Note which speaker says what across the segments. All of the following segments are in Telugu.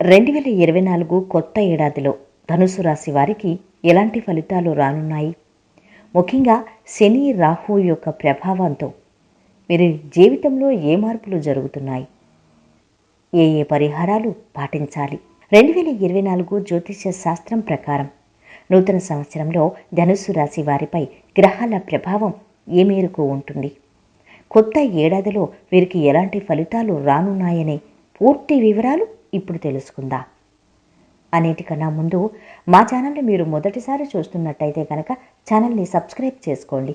Speaker 1: రెండు వేల ఇరవై నాలుగు కొత్త ఏడాదిలో ధనుసు రాశి వారికి ఎలాంటి ఫలితాలు రానున్నాయి? ముఖ్యంగా శని రాహు యొక్క ప్రభావంతో మీరు జీవితంలో ఏ మార్పులు జరుగుతున్నాయి? ఏ ఏ పరిహారాలు పాటించాలి? రెండు వేల ఇరవై నాలుగు జ్యోతిష శాస్త్రం ప్రకారం నూతన సంవత్సరంలో ధనుస్సు రాశి వారిపై గ్రహాల ప్రభావం ఏ మేరకు ఉంటుంది? కొత్త ఏడాదిలో వీరికి ఎలాంటి ఫలితాలు రానున్నాయనే పూర్తి వివరాలు ఇప్పుడు తెలుసుకుందాం? అన్నిటికన్నా ముందు మా ఛానల్ని మీరు మొదటిసారి చూస్తున్నట్టయితే కనుక ఛానల్ని సబ్స్క్రైబ్ చేసుకోండి.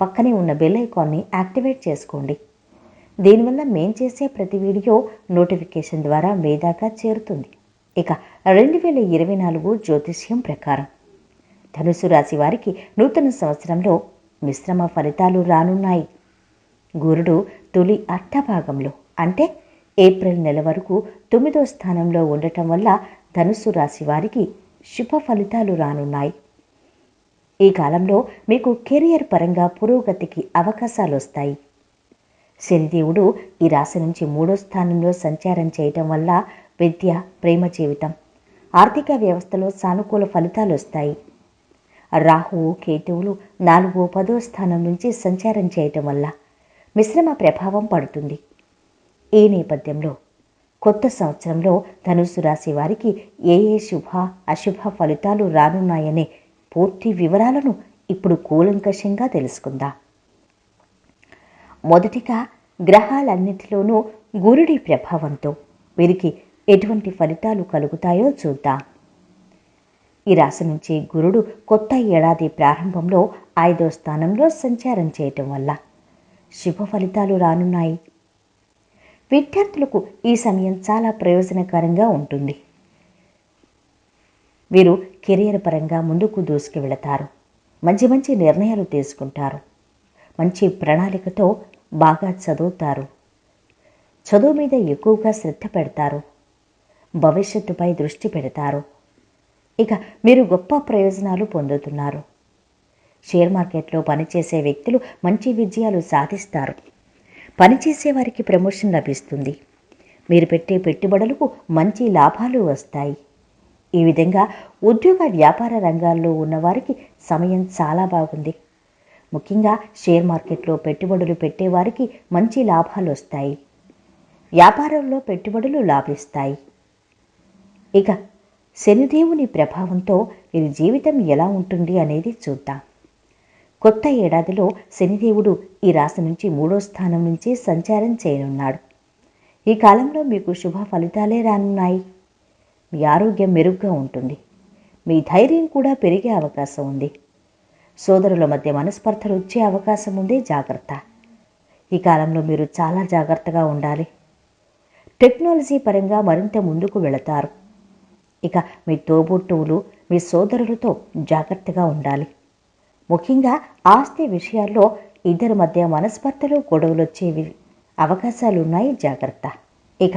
Speaker 1: పక్కనే ఉన్న బెల్ ఐకాన్ని యాక్టివేట్ చేసుకోండి. దీనివల్ల మేం చేసే ప్రతి వీడియో నోటిఫికేషన్ ద్వారా మీ దాకా చేరుతుంది. ఇక రెండు వేల ఇరవై నాలుగు జ్యోతిష్యం ప్రకారం ధనుసు రాశి వారికి నూతన సంవత్సరంలో మిశ్రమ ఫలితాలు రానున్నాయి. గురుడు తొలి అట్టభాగంలో అంటే ఏప్రిల్ నెల వరకు తొమ్మిదో స్థానంలో ఉండటం వల్ల ధనుస్సు రాశి వారికి శుభ ఫలితాలు రానున్నాయి. ఈ కాలంలో మీకు కెరియర్ పరంగా పురోగతికి అవకాశాలు వస్తాయి. శనిదేవుడు ఈ రాశి నుంచి మూడో స్థానంలో సంచారం చేయటం వల్ల విద్య ప్రేమ జీవితం ఆర్థిక వ్యవస్థలో సానుకూల ఫలితాలు వస్తాయి. రాహువు కేతువులు నాలుగో పదో స్థానం నుంచి సంచారం చేయటం వల్ల మిశ్రమ ప్రభావం పడుతుంది. ఈ నేపథ్యంలో? కొత్త సంవత్సరంలో ధనుసు రాశి వారికి ఏ ఏ శుభ అశుభ ఫలితాలు రానున్నాయనే పూర్తి వివరాలను ఇప్పుడు కూలంకషంగా తెలుసుకుందాం. మొదటిగా గ్రహాలన్నిటిలోనూ గురుడి ప్రభావంతో వీరికి ఎటువంటి ఫలితాలు కలుగుతాయో చూద్దాం. ఈ రాశి నుంచి గురుడు కొత్త ఏడాది ప్రారంభంలో ఐదో స్థానంలో సంచారం చేయటం వల్ల శుభ ఫలితాలు రానున్నాయి. విద్యార్థులకు ఈ సమయం చాలా ప్రయోజనకరంగా ఉంటుంది. వీరు కెరియర్ పరంగా ముందుకు దూసుకు వెళతారు. మంచి మంచి నిర్ణయాలు తీసుకుంటారు. మంచి ప్రణాళికతో బాగా చదువుతారు. చదువు మీద ఎక్కువగా శ్రద్ధ పెడతారు. భవిష్యత్తుపై దృష్టి పెడతారు. ఇక మీరు గొప్ప ప్రయోజనాలు పొందుతున్నారు. షేర్ మార్కెట్లో పనిచేసే వ్యక్తులు మంచి విజయాలు సాధిస్తారు. పనిచేసేవారికి ప్రమోషన్ లభిస్తుంది. మీరు పెట్టే పెట్టుబడులకు మంచి లాభాలు వస్తాయి. ఈ విధంగా ఉద్యోగ వ్యాపార రంగాల్లో ఉన్నవారికి సమయం చాలా బాగుంది. ముఖ్యంగా షేర్ మార్కెట్లో పెట్టుబడులు పెట్టేవారికి మంచి లాభాలు వస్తాయి. వ్యాపారంలో పెట్టుబడులు లాభిస్తాయి. ఇక శనిదేవుని ప్రభావంతో వీరి జీవితం ఎలా ఉంటుంది అనేది చూద్దాం. కొత్త ఏడాదిలో శనిదేవుడు ఈ రాశి నుంచి మూడో స్థానం నుంచి సంచారం చేయనున్నాడు. ఈ కాలంలో మీకు శుభ ఫలితాలే రానున్నాయి. మీ ఆరోగ్యం మెరుగ్గా ఉంటుంది. మీ ధైర్యం కూడా పెరిగే అవకాశం ఉంది. సోదరుల మధ్య మనస్పర్ధలు వచ్చే అవకాశం ఉంది. జాగ్రత్త. ఈ కాలంలో మీరు చాలా జాగ్రత్తగా ఉండాలి. టెక్నాలజీ పరంగా మరింత ముందుకు వెళతారు. ఇక మీ తోబుట్టువులు మీ సోదరులతో జాగ్రత్తగా ఉండాలి. ముఖ్యంగా ఆస్తి విషయాల్లో ఇద్దరి మధ్య మనస్పర్ధలు గొడవలు వచ్చేవి అవకాశాలు ఉన్నాయి జాగ్రత్త. ఇక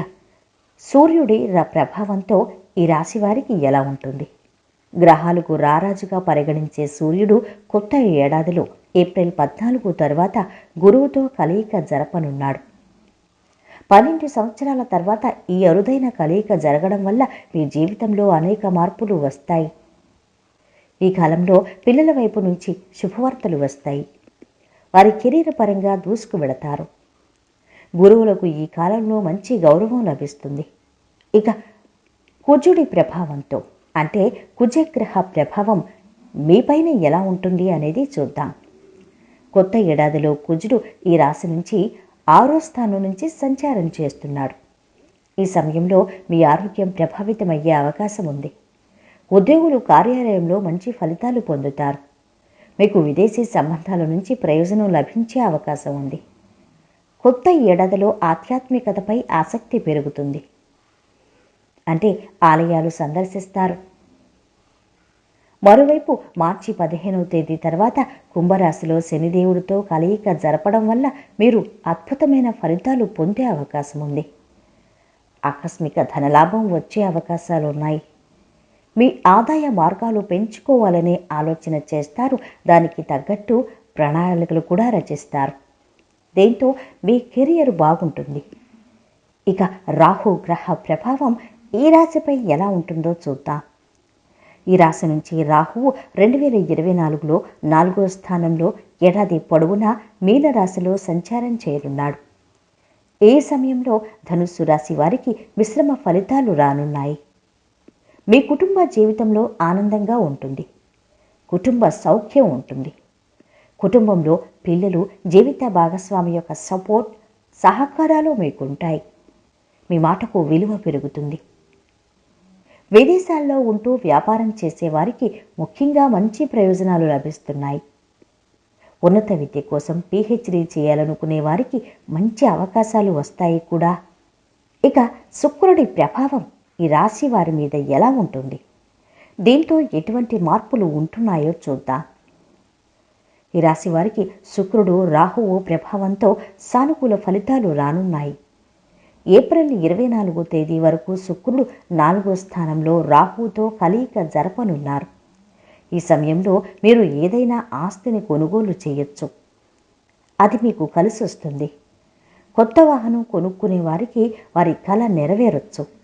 Speaker 1: సూర్యుడి ప్రభావంతో ఈ రాశి వారికి ఎలా ఉంటుంది? గ్రహాలకు రారాజుగా పరిగణించే సూర్యుడు కొత్త ఏడాదిలో ఏప్రిల్ పద్నాలుగు తర్వాత గురువుతో కలయిక జరపనున్నాడు. పన్నెండు సంవత్సరాల తర్వాత ఈ అరుదైన కలయిక జరగడం వల్ల మీ జీవితంలో అనేక మార్పులు వస్తాయి. ఈ కాలంలో పిల్లల వైపు నుంచి శుభవార్తలు వస్తాయి. వారి కెరీర్ పరంగా దూసుకు వెళతారు. గురువులకు ఈ కాలంలో మంచి గౌరవం లభిస్తుంది. ఇక కుజుడి ప్రభావంతో అంటే కుజగ్రహ ప్రభావం మీపైన ఎలా ఉంటుంది అనేది చూద్దాం. కొత్త ఏడాదిలో కుజుడు ఈ రాశి నుంచి ఆరో స్థానం నుంచి సంచారం చేస్తున్నాడు. ఈ సమయంలో మీ ఆరోగ్యం ప్రభావితమయ్యే అవకాశం ఉంది. ఉద్యోగులు కార్యాలయంలో మంచి ఫలితాలు పొందుతారు. మీకు విదేశీ సంబంధాల నుంచి ప్రయోజనం లభించే అవకాశం ఉంది. కొత్త ఏడాదిలో ఆధ్యాత్మికతపై ఆసక్తి పెరుగుతుంది. అంటే ఆలయాలు సందర్శిస్తారు. మరోవైపు మార్చి పదిహేనవ తేదీ తర్వాత కుంభరాశిలో శనిదేవుడితో కలయిక జరపడం వల్ల మీరు అద్భుతమైన ఫలితాలు పొందే అవకాశం ఉంది. ఆకస్మిక ధనలాభం వచ్చే అవకాశాలు ఉన్నాయి మీ ఆదాయ మార్గాలు పెంచుకోవాలనే ఆలోచన చేస్తారు. దానికి తగ్గట్టు ప్రణాళికలు కూడా రచిస్తారు. దీంతో మీ కెరియర్ బాగుంటుంది. ఇక రాహు గ్రహ ప్రభావం ఈ రాశిపై ఎలా ఉంటుందో చూద్దాం. ఈ రాశి నుంచి రాహువు రెండు వేల ఇరవై నాలుగులో నాలుగో స్థానంలో ఏడాది పొడవునా మీనరాశిలో సంచారం చేయనున్నాడు. ఏ సమయంలో ధనుస్సు రాశి వారికి మిశ్రమ ఫలితాలు రానున్నాయి? మీ కుటుంబ జీవితంలో ఆనందంగా ఉంటుంది. కుటుంబ సౌఖ్యం ఉంటుంది. కుటుంబంలో పిల్లలు జీవిత భాగస్వామి యొక్క సపోర్ట్ సహకారాలు మీకుంటాయి. మీ మాటకు విలువ పెరుగుతుంది. విదేశాల్లో ఉంటూ వ్యాపారం చేసేవారికి ముఖ్యంగా మంచి ప్రయోజనాలు లభిస్తున్నాయి. ఉన్నత విద్య కోసం పీహెచ్డీ చేయాలనుకునే వారికి మంచి అవకాశాలు వస్తాయి కూడా. ఇక శుక్రుడి ప్రభావం. ఈ రాశి వారి మీద ఎలా ఉంటుంది? దీంతో ఎటువంటి మార్పులు ఉంటున్నాయో చూద్దాం. ఈ రాశి వారికి శుక్రుడు రాహువు ప్రభావంతో సానుకూల ఫలితాలు రానున్నాయి. ఏప్రిల్ ఇరవై నాలుగో తేదీ వరకు శుక్రుడు నాలుగో స్థానంలో రాహుతో కలయిక జరపనున్నారు. ఈ సమయంలో మీరు ఏదైనా ఆస్తిని కొనుగోలు చేయొచ్చు. అది మీకు కలిసి వస్తుంది కొత్త వాహనం కొనుక్కునే వారికి వారి కళ నెరవేరొచ్చు.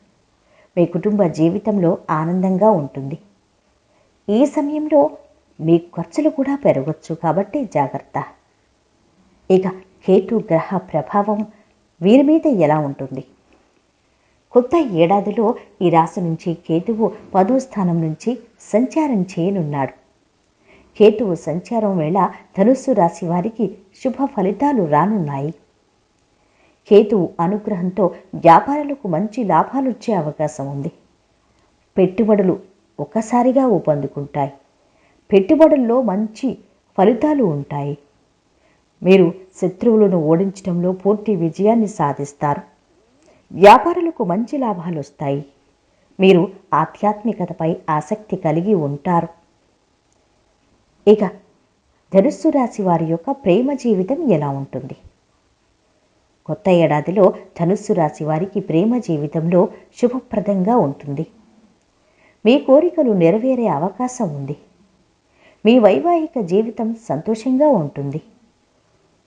Speaker 1: మీ కుటుంబ జీవితంలో ఆనందంగా ఉంటుంది. ఈ సమయంలో మీ ఖర్చులు కూడా పెరగచ్చు కాబట్టి జాగ్రత్త. ఇక కేతు గ్రహ ప్రభావం వీరి మీద ఎలా ఉంటుంది? కొత్త ఏడాదిలో ఈ రాశి నుంచి కేతువు పదో స్థానం నుంచి సంచారం చేయనున్నాడు. కేతువు సంచారం వేళ ధనుస్సు రాశి వారికి శుభ ఫలితాలు రానున్నాయి. కేతువు అనుగ్రహంతో వ్యాపారులకు మంచి లాభాలు వచ్చే అవకాశం ఉంది. పెట్టుబడులు ఒక్కసారిగా ఊపందుకుంటాయి. పెట్టుబడుల్లో మంచి ఫలితాలు ఉంటాయి. మీరు శత్రువులను ఓడించడంలో పూర్తి విజయాన్ని సాధిస్తారు. వ్యాపారులకు మంచి లాభాలు వస్తాయి మీరు ఆధ్యాత్మికతపై ఆసక్తి కలిగి ఉంటారు. ఇక ధనుస్సు రాశి వారి యొక్క ప్రేమ జీవితం ఎలా ఉంటుంది? కొత్త ఏడాదిలో ధనుస్సు రాశి వారికి ప్రేమ జీవితంలో శుభప్రదంగా ఉంటుంది. మీ కోరికలు నెరవేరే అవకాశం ఉంది. మీ వైవాహిక జీవితం సంతోషంగా ఉంటుంది.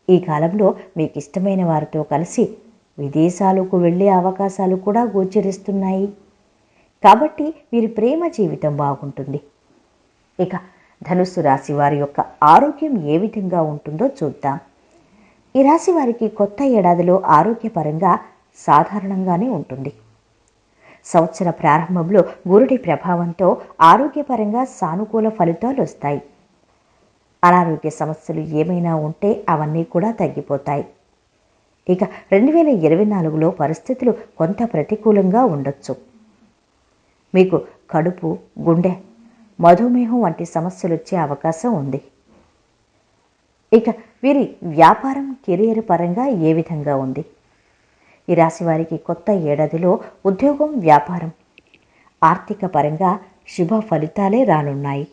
Speaker 1: ఈ కాలంలో మీకు ఇష్టమైన వారితో కలిసి విదేశాలకు వెళ్ళే అవకాశాలు కూడా గోచరిస్తున్నాయి. కాబట్టి వీరి ప్రేమ జీవితం బాగుంటుంది. ఇక ధనుస్సు రాశి వారి యొక్క ఆరోగ్యం ఏ విధంగా ఉంటుందో చూద్దాం. ఈ రాశి వారికి కొత్త ఏడాదిలో ఆరోగ్యపరంగా సాధారణంగానే ఉంటుంది. సంవత్సర ప్రారంభంలో గురుడి ప్రభావంతో ఆరోగ్యపరంగా సానుకూల ఫలితాలు వస్తాయి. అనారోగ్య సమస్యలు ఏమైనా ఉంటే అవన్నీ కూడా తగ్గిపోతాయి. ఇక రెండు వేల ఇరవై నాలుగులో పరిస్థితులు కొంత ప్రతికూలంగా ఉండొచ్చు. మీకు కడుపు గుండె మధుమేహం వంటి సమస్యలు వచ్చే అవకాశం ఉంది. ఇక వీరి వ్యాపారం కెరియర్ పరంగా ఏ విధంగా ఉంది? ఈ రాశి వారికి కొత్త ఏడాదిలో ఉద్యోగం వ్యాపారం ఆర్థిక పరంగా శుభ ఫలితాలే రానున్నాయి.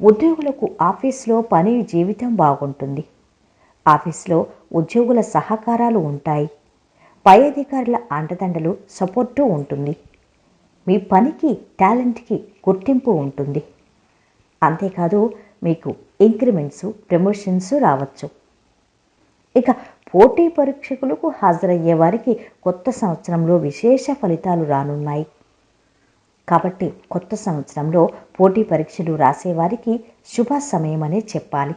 Speaker 1: ఉద్యోగులకు ఆఫీస్లో పని జీవితం బాగుంటుంది. ఆఫీస్లో ఉద్యోగుల సహకారాలు ఉంటాయి. పై అధికారుల అండదండలు సపోర్టు ఉంటుంది. మీ పనికి టాలెంట్కి గుర్తింపు ఉంటుంది. అంతేకాదు మీకు ఇంక్రిమెంట్స్ ప్రమోషన్స్ రావచ్చు. ఇక పోటీ పరీక్షకులకు హాజరయ్యే వారికి కొత్త సంవత్సరంలో విశేష ఫలితాలు రానున్నాయి. కాబట్టి కొత్త సంవత్సరంలో పోటీ పరీక్షలు రాసేవారికి శుభ సమయమనే చెప్పాలి.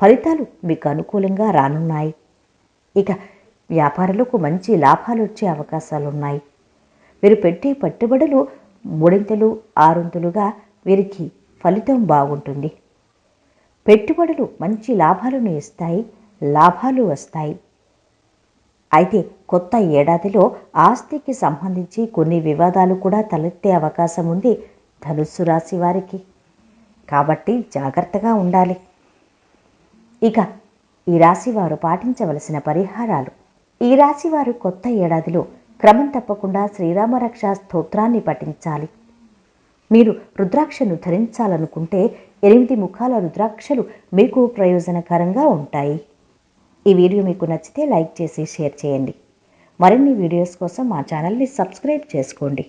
Speaker 1: ఫలితాలు మీకు అనుకూలంగా రానున్నాయి. ఇక వ్యాపారులకు మంచి లాభాలు వచ్చే అవకాశాలున్నాయి. వీరు పెట్టే పెట్టుబడులు మూడింతలు ఆరొంతులుగా వీరికి ఫలితం బాగుంటుంది. పెట్టుబడులు మంచి లాభాలను ఇస్తాయి లాభాలు వస్తాయి. అయితే కొత్త ఏడాదిలో ఆస్తికి సంబంధించి కొన్ని వివాదాలు కూడా తలెత్తే అవకాశం ఉంది ధనుస్సు రాశి వారికి. కాబట్టి జాగ్రత్తగా ఉండాలి. ఇక ఈ రాశి వారు పాటించవలసిన పరిహారాలు. ఈ రాశి వారు కొత్త ఏడాదిలో క్రమం తప్పకుండా శ్రీరామరక్ష స్తోత్రాన్ని పఠించాలి. మీరు రుద్రాక్షను ధరించాలనుకుంటే ఎనిమిది ముఖాల రుద్రాక్షలు మీకు ప్రయోజనకరంగా ఉంటాయి. ఈ వీడియో మీకు నచ్చితే లైక్ చేసి షేర్ చేయండి. మరిన్ని వీడియోస్ కోసం మా ఛానల్ని సబ్స్క్రైబ్ చేసుకోండి.